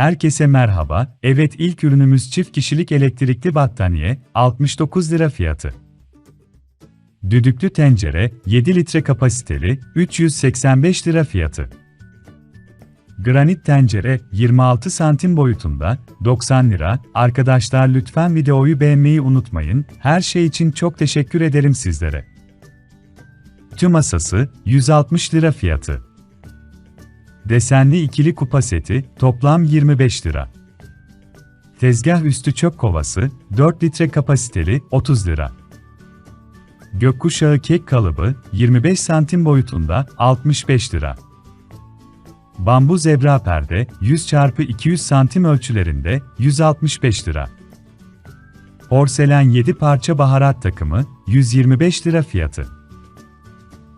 Herkese merhaba. Evet ilk ürünümüz çift kişilik elektrikli battaniye, 69 lira fiyatı. Düdüklü tencere, 7 litre kapasiteli, 385 lira fiyatı. Granit tencere, 26 santim boyutunda, 90 lira. Arkadaşlar lütfen videoyu beğenmeyi unutmayın. Her şey için çok teşekkür ederim sizlere. Tüm masası, 160 lira fiyatı. Desenli ikili kupa seti, toplam 25 lira. Tezgah üstü çöp kovası, 4 litre kapasiteli, 30 lira. Gökkuşağı kek kalıbı, 25 santim boyutunda, 65 lira. Bambu zebra perde, 100 x 200 santim ölçülerinde, 165 lira. Porselen 7 parça baharat takımı, 125 lira fiyatı.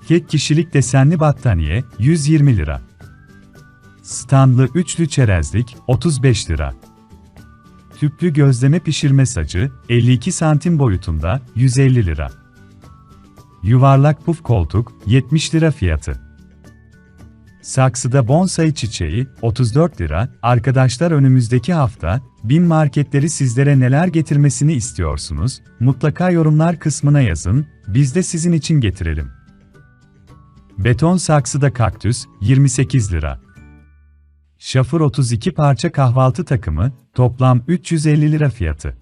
Kek kişilik desenli battaniye, 120 lira. Standlı üçlü çerezlik, 35 lira. Tüplü gözleme pişirme sacı, 52 santim boyutunda, 150 lira. Yuvarlak puf koltuk, 70 lira fiyatı. Saksıda bonsai çiçeği, 34 lira. Arkadaşlar önümüzdeki hafta, bin marketleri sizlere neler getirmesini istiyorsunuz? Mutlaka yorumlar kısmına yazın, biz de sizin için getirelim. Beton saksıda kaktüs, 28 lira. Şafır 32 parça kahvaltı takımı, toplam 350 lira fiyatı.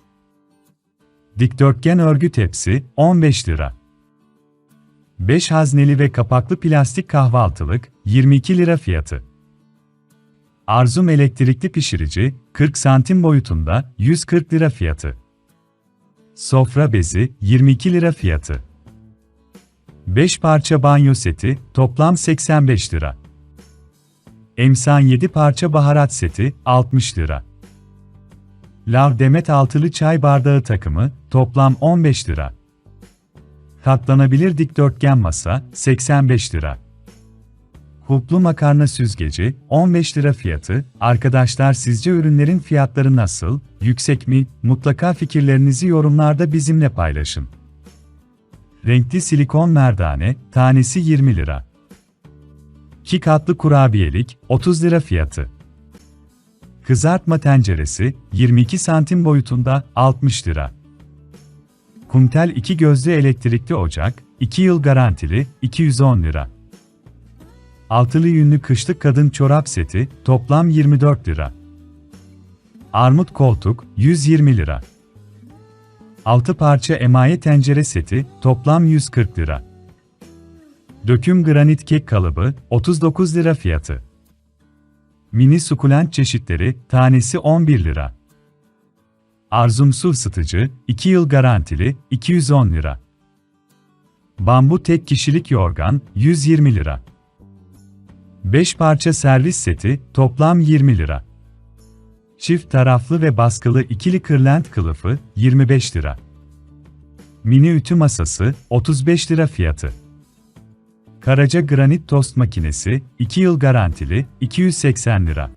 Dikdörtgen örgü tepsi, 15 lira. 5 hazneli ve kapaklı plastik kahvaltılık, 22 lira fiyatı. Arzum elektrikli pişirici, 40 santim boyutunda, 140 lira fiyatı. Sofra bezi, 22 lira fiyatı. 5 parça banyo seti, toplam 85 lira. Emsan 7 parça baharat seti, 60 lira. Lav Demet altılı çay bardağı takımı, toplam 15 lira. Katlanabilir dikdörtgen masa, 85 lira. Huplu makarna süzgeci, 15 lira fiyatı. Arkadaşlar sizce ürünlerin fiyatları nasıl, yüksek mi? Mutlaka fikirlerinizi yorumlarda bizimle paylaşın. Renkli silikon merdane, tanesi 20 lira. 2 katlı kurabiyelik, 30 lira fiyatı. Kızartma tenceresi, 22 santim boyutunda, 60 lira. Kumtel 2 gözlü elektrikli ocak, 2 yıl garantili, 210 lira. Altılı yünlü kışlık kadın çorap seti, toplam 24 lira. Armut koltuk, 120 lira. 6 parça emaye tencere seti, toplam 140 lira. Döküm granit kek kalıbı, 39 lira fiyatı. Mini sukulent çeşitleri, tanesi 11 lira. Arzum su ısıtıcı, 2 yıl garantili, 210 lira. Bambu tek kişilik yorgan, 120 lira. 5 parça servis seti, toplam 20 lira. Çift taraflı ve baskılı ikili kırlent kılıfı, 25 lira. Mini ütü masası, 35 lira fiyatı. Karaca granit tost makinesi, 2 yıl garantili, 280 lira.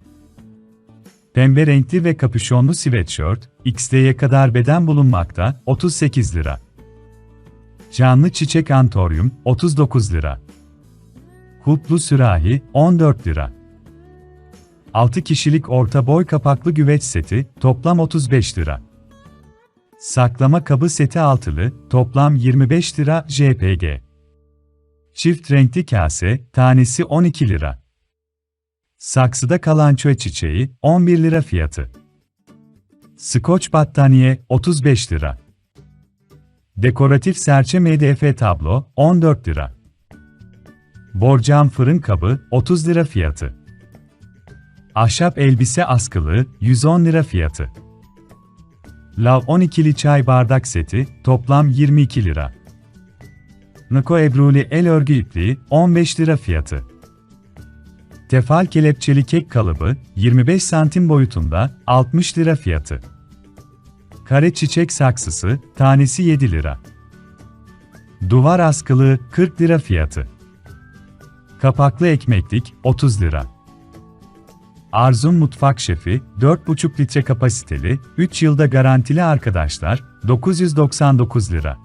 Pembe renkli ve kapüşonlu sweatshirt, XD'ye kadar beden bulunmakta, 38 lira. Canlı çiçek antoryum, 39 lira. Huplu sürahi, 14 lira. 6 kişilik orta boy kapaklı güveç seti, toplam 35 lira. Saklama kabı seti altılı, toplam 25 lira JPG. Çift renkli kase, tanesi 12 lira. Saksıda kalanço çiçeği, 11 lira fiyatı. Skoç battaniye, 35 lira. Dekoratif serçe MDF tablo, 14 lira. Borcam fırın kabı, 30 lira fiyatı. Ahşap elbise askılı, 110 lira fiyatı. Lav 12'li çay bardak seti, toplam 22 lira. Niko Ebruli el örgü ipliği, 15 lira fiyatı. Tefal kelepçeli kek kalıbı, 25 santim boyutunda, 60 lira fiyatı. Kare çiçek saksısı, tanesi 7 lira. Duvar askılığı, 40 lira fiyatı. Kapaklı ekmeklik, 30 lira. Arzum Mutfak Şefi, 4,5 litre kapasiteli, 3 yılda garantili arkadaşlar, 999 lira.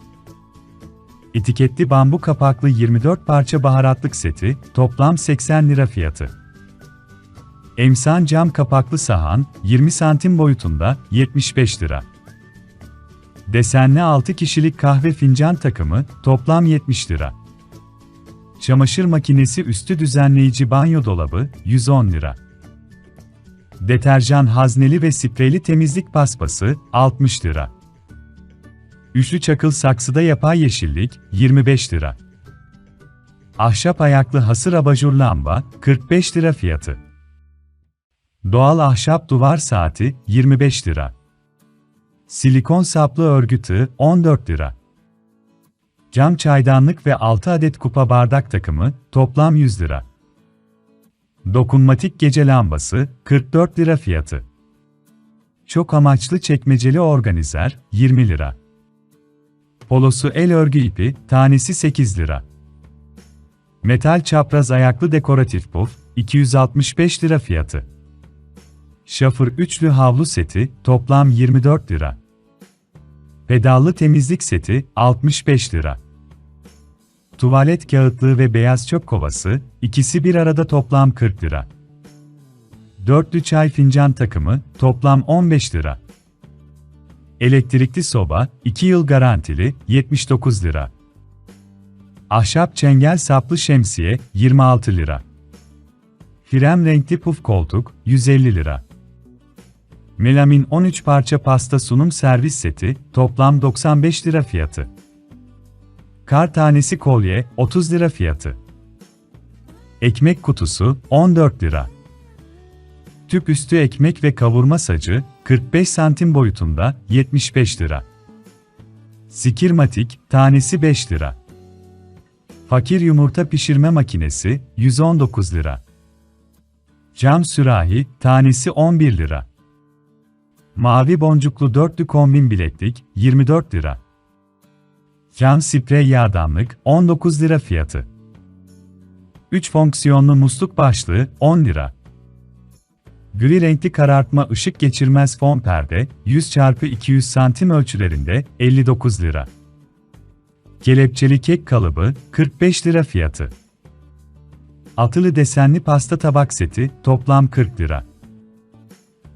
Etiketli bambu kapaklı 24 parça baharatlık seti, toplam 80 lira fiyatı. Emsan cam kapaklı sahan, 20 santim boyutunda, 75 lira. Desenli 6 kişilik kahve fincan takımı, toplam 70 lira. Çamaşır makinesi üstü düzenleyici banyo dolabı, 110 lira. Deterjan hazneli ve spreyli temizlik paspası, 60 lira. Üçlü çakıl saksıda yapay yeşillik, 25 lira. Ahşap ayaklı hasır abajur lamba, 45 lira fiyatı. Doğal ahşap duvar saati, 25 lira. Silikon saplı örgü tığ, 14 lira. Cam çaydanlık ve 6 adet kupa bardak takımı, toplam 100 lira. Dokunmatik gece lambası, 44 lira fiyatı. Çok amaçlı çekmeceli organizer, 20 lira. Polosu el örgü ipi, tanesi 8 lira. Metal çapraz ayaklı dekoratif puf, 265 lira fiyatı. Şafır üçlü havlu seti, toplam 24 lira. Pedallı temizlik seti, 65 lira. Tuvalet kağıtlığı ve beyaz çöp kovası, ikisi bir arada toplam 40 lira. Dörtlü çay fincan takımı, toplam 15 lira. Elektrikli soba, 2 yıl garantili, 79 lira. Ahşap çengel saplı şemsiye, 26 lira. Krem renkli puf koltuk, 150 lira. Melamin 13 parça pasta sunum servis seti, toplam 95 lira fiyatı. Kar tanesi kolye, 30 lira fiyatı. Ekmek kutusu, 14 lira. Tüp üstü ekmek ve kavurma sacı, 45 santim boyutunda, 75 lira. Sikirmatik, tanesi 5 lira. Fakir yumurta pişirme makinesi, 119 lira. Cam sürahi, tanesi 11 lira. Mavi boncuklu dörtlü kombin bileklik, 24 lira. Cam sprey yardımlık, 19 lira fiyatı. 3 fonksiyonlu musluk başlığı, 10 lira. Gri renkli karartma ışık geçirmez fon perde, 100 x 200 santim ölçülerinde, 59 lira. Kelepçeli kek kalıbı, 45 lira fiyatı. Atılı desenli pasta tabak seti, toplam 40 lira.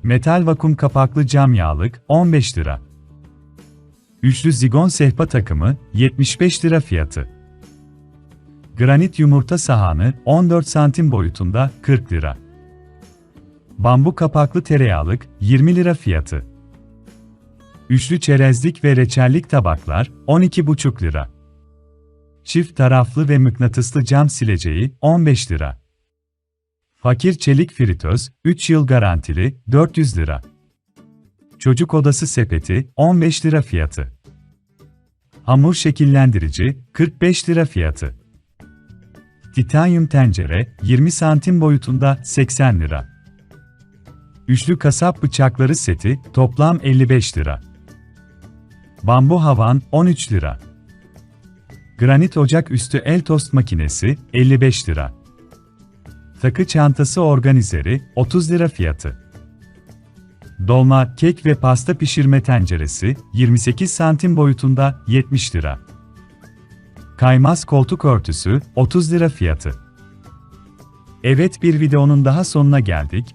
Metal vakum kapaklı cam yağlık, 15 lira. Üçlü zigon sehpa takımı, 75 lira fiyatı. Granit yumurta sahanı, 14 santim boyutunda, 40 lira. Bambu kapaklı tereyağlık, 20 lira fiyatı. Üçlü çerezlik ve reçellik tabaklar, 12,5 lira. Çift taraflı ve mıknatıslı cam sileceği, 15 lira. Fakir çelik fritöz, 3 yıl garantili, 400 lira. Çocuk odası sepeti, 15 lira fiyatı. Hamur şekillendirici, 45 lira fiyatı. Titanyum tencere, 20 santim boyutunda, 80 lira. Üçlü kasap bıçakları seti, toplam 55 lira. Bambu havan, 13 lira. Granit ocak üstü el tost makinesi, 55 lira. Takı çantası organizeri, 30 lira fiyatı. Dolma, kek ve pasta pişirme tenceresi, 28 santim boyutunda, 70 lira. Kaymaz koltuk örtüsü, 30 lira fiyatı. Evet bir videonun daha sonuna geldik.